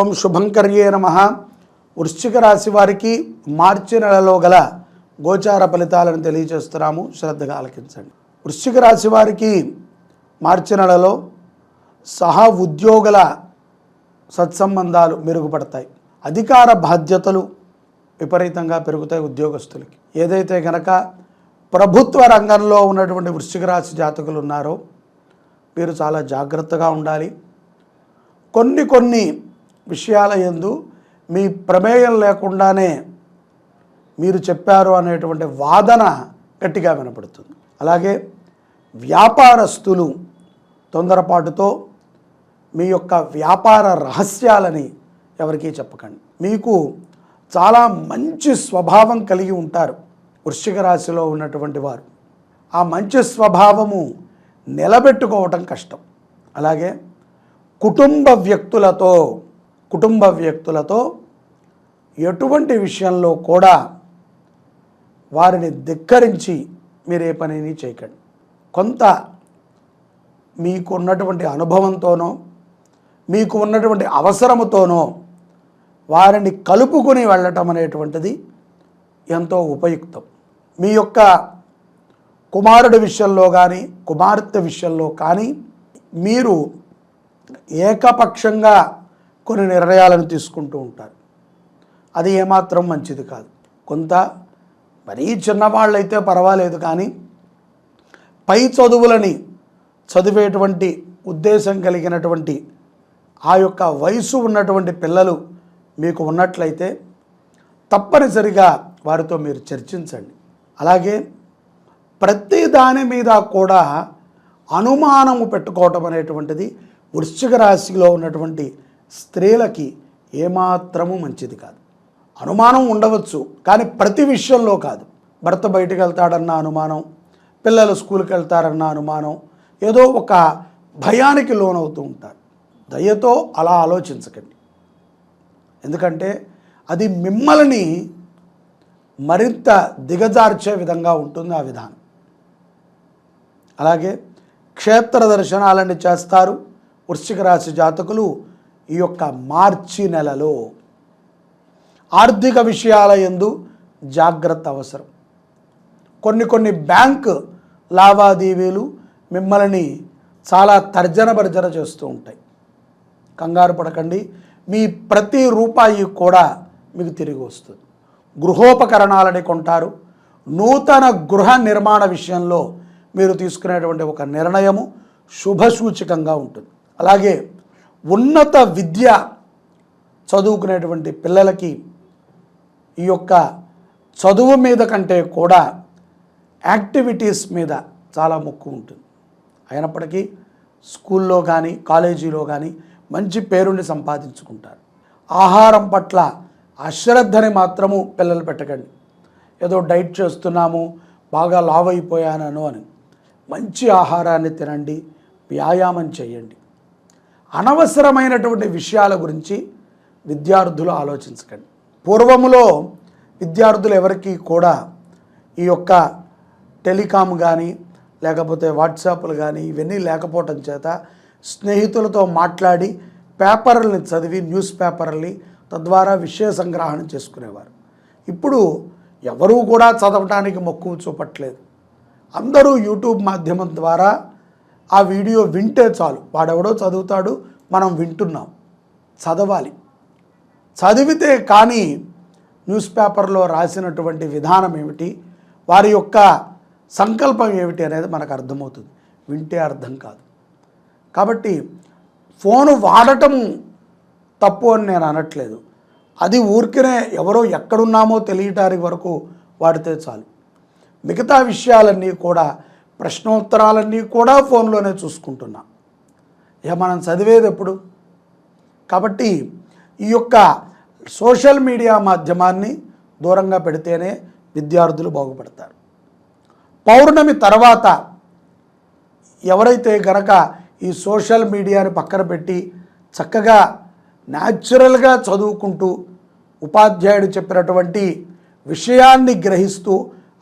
ఓం శుభంకర్యే నమ. వృశ్చిక రాశి వారికి మార్చి నెలలో గల గోచార ఫలితాలను తెలియజేస్తున్నాము. శ్రద్ధగా ఆలకించండి. వృశ్చిక రాశి వారికి మార్చి నెలలో సహా ఉద్యోగుల సత్సంబంధాలు మెరుగుపడతాయి. అధికార బాధ్యతలు విపరీతంగా పెరుగుతాయి ఉద్యోగస్తులకి. ఏదైతే గనక ప్రభుత్వ రంగంలో ఉన్నటువంటి వృశ్చిక రాశి జాతకులు ఉన్నారో మీరు చాలా జాగ్రత్తగా ఉండాలి. కొన్ని కొన్ని విషయాల ఎందు మీ ప్రమేయం లేకుండానే మీరు చెప్పారు అనేటువంటి వాదన గట్టిగా వినపడుతుంది. అలాగే వ్యాపారస్తులు తొందరపాటుతో మీ యొక్క వ్యాపార రహస్యాలని ఎవరికీ చెప్పకండి. మీకు చాలా మంచి స్వభావం కలిగి ఉంటారు వృశ్చిక రాశిలో ఉన్నటువంటి వారు. ఆ మంచి స్వభావము నిలబెట్టుకోవటం కష్టం. అలాగే కుటుంబ వ్యక్తులతో కుటుంబ వ్యక్తులతో ఎటువంటి విషయంలో కూడా వారిని ధిక్కరించి మీరు ఏ పనిని చేయకండి. కొంత మీకు ఉన్నటువంటి అనుభవంతోనో మీకు ఉన్నటువంటి అవసరముతోనో వారిని కలుపుకొని వెళ్ళటం అనేటువంటిది ఎంతో ఉపయుక్తం. మీ యొక్క కుమారుడి విషయంలో కానీ కుమార్తె విషయంలో కానీ మీరు ఏకపక్షంగా కొన్ని నిర్ణయాలను తీసుకుంటూ ఉంటారు. అది ఏమాత్రం మంచిది కాదు. కొంత మరీ చిన్నవాళ్ళైతే పర్వాలేదు కానీ పై చదువులని చదివేటువంటి ఉద్దేశం కలిగినటువంటి ఆ యొక్క వయసు ఉన్నటువంటి పిల్లలు మీకు ఉన్నట్లయితే తప్పనిసరిగా వారితో మీరు చర్చించండి. అలాగే ప్రతి దాని మీద కూడా అనుమానము పెట్టుకోవటం అనేటువంటిది వృశ్చిక రాశిలో ఉన్నటువంటి స్త్రీలకి ఏమాత్రము మంచిది కాదు. అనుమానం ఉండవచ్చు కానీ ప్రతి విషయంలో కాదు. భర్త బయటికి వెళ్తాడన్న అనుమానం పిల్లలు స్కూల్కి వెళ్తారన్న అనుమానం ఏదో ఒక భయానికి లోనవుతూ ఉంటారు. దయతో అలా ఆలోచించకండి. ఎందుకంటే అది మిమ్మల్ని మరింత దిగజార్చే విధంగా ఉంటుంది ఆ విధానం. అలాగే క్షేత్ర దర్శనాలన్నీ చేస్తారు. వృశ్చిక రాశి జాతకులు ఈ యొక్క మార్చి నెలలో ఆర్థిక విషయాల ఎందు జాగ్రత్త అవసరం. కొన్ని కొన్ని బ్యాంక్ లావాదేవీలు మిమ్మల్ని చాలా తర్జన భర్జన చేస్తూ ఉంటాయి. కంగారు పడకండి. మీ ప్రతి రూపాయి కూడా మీకు తిరిగి వస్తుంది. గృహోపకరణాలని కొంటారు. నూతన గృహ నిర్మాణ విషయంలో మీరు తీసుకునేటువంటి ఒక నిర్ణయము శుభసూచకంగా ఉంటుంది. అలాగే ఉన్నత విద్య చదువుకునేటువంటి పిల్లలకి ఈ యొక్క చదువు మీద కంటే కూడా యాక్టివిటీస్ మీద చాలా మొక్కు ఉంటుంది. అయినప్పటికీ స్కూల్లో కానీ కాలేజీలో కానీ మంచి పేరుని సంపాదించుకుంటారు. ఆహారం పట్ల అశ్రద్ధని మాత్రము పిల్లలు పెట్టకండి. ఏదో డైట్ చేస్తున్నాము బాగా లావ్ అయిపోయానను అని మంచి ఆహారాన్ని తినండి వ్యాయామం చేయండి. అనవసరమైనటువంటి విషయాల గురించి విద్యార్థులు ఆలోచించకండి. పూర్వములో విద్యార్థులు ఎవరికి కూడా ఈ యొక్క టెలికామ్ కానీ లేకపోతే వాట్సాప్లు కానీ ఇవన్నీ లేకపోవటం చేత స్నేహితులతో మాట్లాడి పేపర్లని చదివి న్యూస్ పేపర్లని తద్వారా విషయ సంగ్రహణ చేసుకునేవారు. ఇప్పుడు ఎవరూ కూడా చదవటానికి మక్కువ చూపట్లేదు. అందరూ యూట్యూబ్ మాధ్యమం ద్వారా ఆ వీడియో వింటే చాలు. వాడెవడో చదువుతాడు మనం వింటున్నాం. చదవాలి. చదివితే కానీ న్యూస్ పేపర్లో రాసినటువంటి విధానం ఏమిటి? వారి యొక్క సంకల్పం ఏమిటి అనేది మనకు అర్థమవుతుంది. వింటే అర్థం కాదు. కాబట్టి ఫోను వాడటం తప్పు అని నేను అనట్లేదు. అది ఊరికనే ఎవరో ఎక్కడున్నామో తెలియటానికి వరకు వాడితే చాలు. మిగతా విషయాలన్నీ కూడా ప్రశ్నోత్తరాలన్నీ కూడా ఫోన్లోనే చూసుకుంటున్నాం. ఇక మనం చదివేది ఎప్పుడు? కాబట్టి ఈ యొక్క సోషల్ మీడియా మాధ్యమాన్ని దూరంగా పెడితేనే విద్యార్థులు బాగుపడతారు. పౌర్ణమి తర్వాత ఎవరైతే గనక ఈ సోషల్ మీడియాని పక్కన పెట్టి చక్కగా న్యాచురల్గా చదువుకుంటూ ఉపాధ్యాయుడు చెప్పినటువంటి విషయాన్ని గ్రహిస్తూ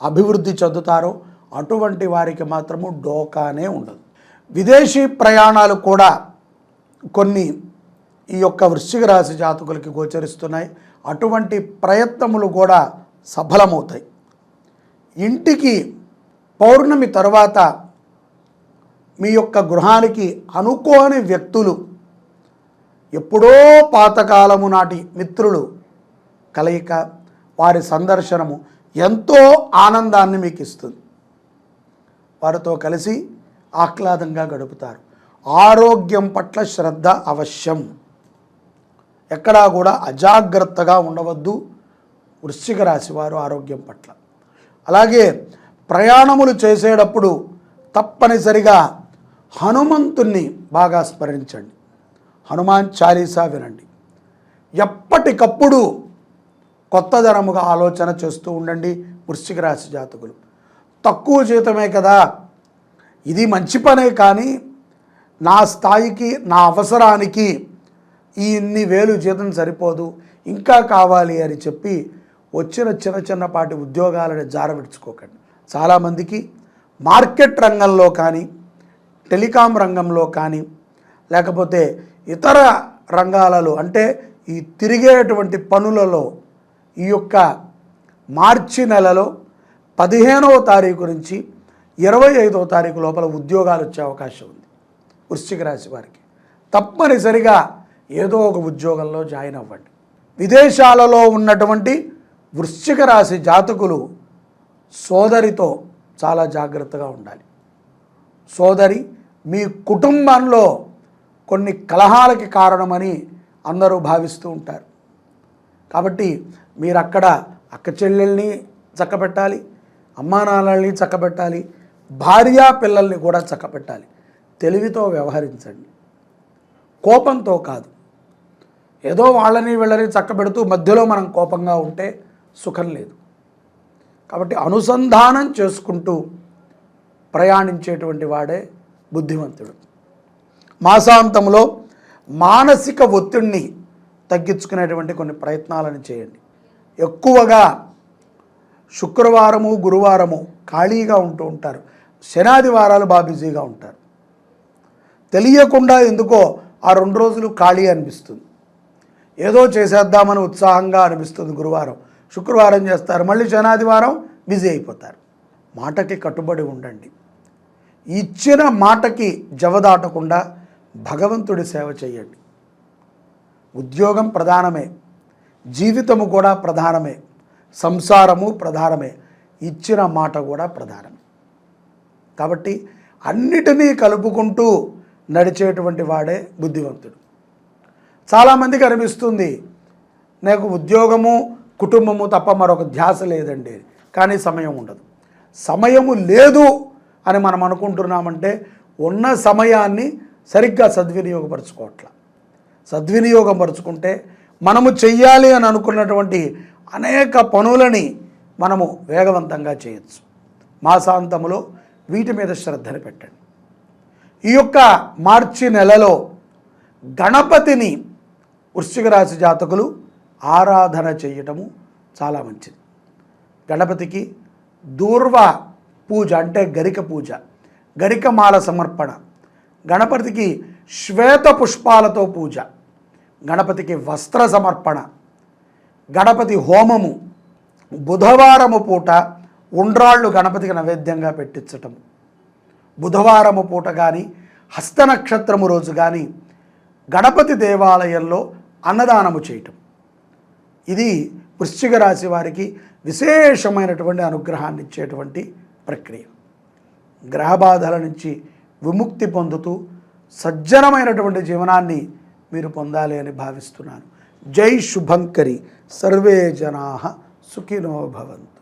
అభివృద్ధి చెందుతారో అటువంటి వారికి మాత్రము డోకానే ఉండదు. విదేశీ ప్రయాణాలు కూడా కొన్ని ఈ యొక్క వృశ్చిక రాశి జాతకులకి గోచరిస్తున్నాయి. అటువంటి ప్రయత్నములు కూడా సఫలమవుతాయి. ఇంటికి పౌర్ణమి తర్వాత మీ యొక్క గృహానికి అనుకోని వ్యక్తులు ఎప్పుడో పాతకాలము నాటి మిత్రులు కలయిక వారి సందర్శనము ఎంతో ఆనందాన్ని మీకు ఇస్తుంది వారితో కలిసి ఆహ్లాదంగా గడుపుతారు. ఆరోగ్యం పట్ల శ్రద్ధ అవశ్యం. ఎక్కడా కూడా అజాగ్రత్తగా ఉండవద్దు వృశ్చిక రాశి వారు ఆరోగ్యం పట్ల. అలాగే ప్రయాణములు చేసేటప్పుడు తప్పనిసరిగా హనుమంతుణ్ణి బాగా స్మరించండి. హనుమాన్ చాలీసా వినండి. ఎప్పటికప్పుడు కొత్తదనముగా ఆలోచన చేస్తూ ఉండండి వృశ్చిక రాశి జాతకులు. తక్కువ జీతమే కదా. ఇది మంచి పనే కానీ నా స్థాయికి నా అవసరానికి ఈ ఇన్ని వేలు జీతం సరిపోదు. ఇంకా కావాలి అని చెప్పి వచ్చిన చిన్న చిన్నపాటి ఉద్యోగాలను జారవిడ్చుకోకండి. చాలామందికి మార్కెట్ రంగంలో కానీ టెలికాం రంగంలో కానీ లేకపోతే ఇతర రంగాలలో అంటే ఈ తిరిగేటువంటి పనులలో ఈ యొక్క మార్చి నెలలో పదిహేనవ తారీఖు నుంచి ఇరవై ఐదవ తారీఖు లోపల ఉద్యోగాలు వచ్చే అవకాశం ఉంది. వృశ్చిక రాశి వారికి. తప్పనిసరిగా ఏదో ఒక ఉద్యోగంలో జాయిన్ అవ్వండి. విదేశాలలో ఉన్నటువంటి వృశ్చిక రాశి జాతకులు సోదరితో చాలా జాగ్రత్తగా ఉండాలి. సోదరి మీ కుటుంబంలో కొన్ని కలహాలకి కారణమని అందరూ భావిస్తూ ఉంటారు. కాబట్టి మీరు అక్కడ అక్క చెల్లెల్ని చక్కబెట్టాలి. అమ్మా నాన్నల్ని చక్కబెట్టాలి భార్యా పిల్లల్ని కూడా చక్కబెట్టాలి. తెలివితో వ్యవహరించండి. కోపంతో కాదు. ఏదో వాళ్ళని వీళ్ళని చక్కబెడుతూ మధ్యలో మనం కోపంగా ఉంటే సుఖం లేదు. కాబట్టి అనుసంధానం చేసుకుంటూ ప్రయాణించేటువంటి వాడే బుద్ధిమంతుడు. మాసాంతంలో మానసిక ఒత్తిడిని తగ్గించుకునేటువంటి కొన్ని ప్రయత్నాలను చేయండి. ఎక్కువగా శుక్రవారము గురువారము ఖాళీగా ఉంటూ ఉంటారు. శనాదివారాలు బాగా బిజీగా ఉంటారు. తెలియకుండా ఎందుకో ఆ రెండు రోజులు ఖాళీ అనిపిస్తుంది. ఏదో చేసేద్దామని ఉత్సాహంగా అనిపిస్తుంది గురువారం. శుక్రవారం చేస్తారు మళ్ళీ శనాదివారం బిజీ అయిపోతారు. మాటకి కట్టుబడి ఉండండి. ఇచ్చిన మాటకి జవదాటకుండా భగవంతుడి సేవ చేయండి. ఉద్యోగం ప్రధానమే. జీవితము కూడా ప్రధానమే. సంసారము ప్రధానమే. ఇచ్చిన మాట కూడా ప్రధానమే కాబట్టి అన్నిటినీ కలుపుకుంటూ నడిచేటువంటి వాడే బుద్ధివంతుడు చాలామందికి అనిపిస్తుంది నాకు ఉద్యోగము కుటుంబము తప్ప మరొక ధ్యాస లేదండి. కానీ సమయం ఉండదు. సమయము లేదు అని మనం అనుకుంటున్నామంటే ఉన్న సమయాన్ని సరిగ్గా సద్వినియోగపరచుకోవట్ల. సద్వినియోగం పరుచుకుంటే మనము చెయ్యాలి అని అనుకున్నటువంటి అనేక పనులని మనము వేగవంతంగా చేయొచ్చు. మాసాంతములో వీటి మీద శ్రద్ధను పెట్టండి. ఈ యొక్క మార్చి నెలలో గణపతిని వృశ్చిక రాశి జాతకులు ఆరాధన చేయటము చాలా మంచిది. గణపతికి దూర్వ పూజ అంటే గరిక పూజ గరికమాల సమర్పణ గణపతికి శ్వేత పుష్పాలతో పూజ గణపతికి వస్త్ర సమర్పణ గణపతి హోమము బుధవారము పూట ఉండ్రాళ్ళు గణపతికి నైవేద్యంగా పెట్టించటం. బుధవారము పూట కానీ హస్త నక్షత్రము రోజు కానీ గణపతి దేవాలయంలో అన్నదానము చేయటం. ఇది వృశ్చిక రాశి వారికి విశేషమైనటువంటి అనుగ్రహాన్ని ఇచ్చేటువంటి ప్రక్రియ. గ్రహబాధల నుంచి విముక్తి పొందుతూ సజ్జనమైనటువంటి జీవనాన్ని మీరు పొందాలి అని భావిస్తున్నాను. जय शुभंकरी सर्वे जना सुखिनो भवन्तु।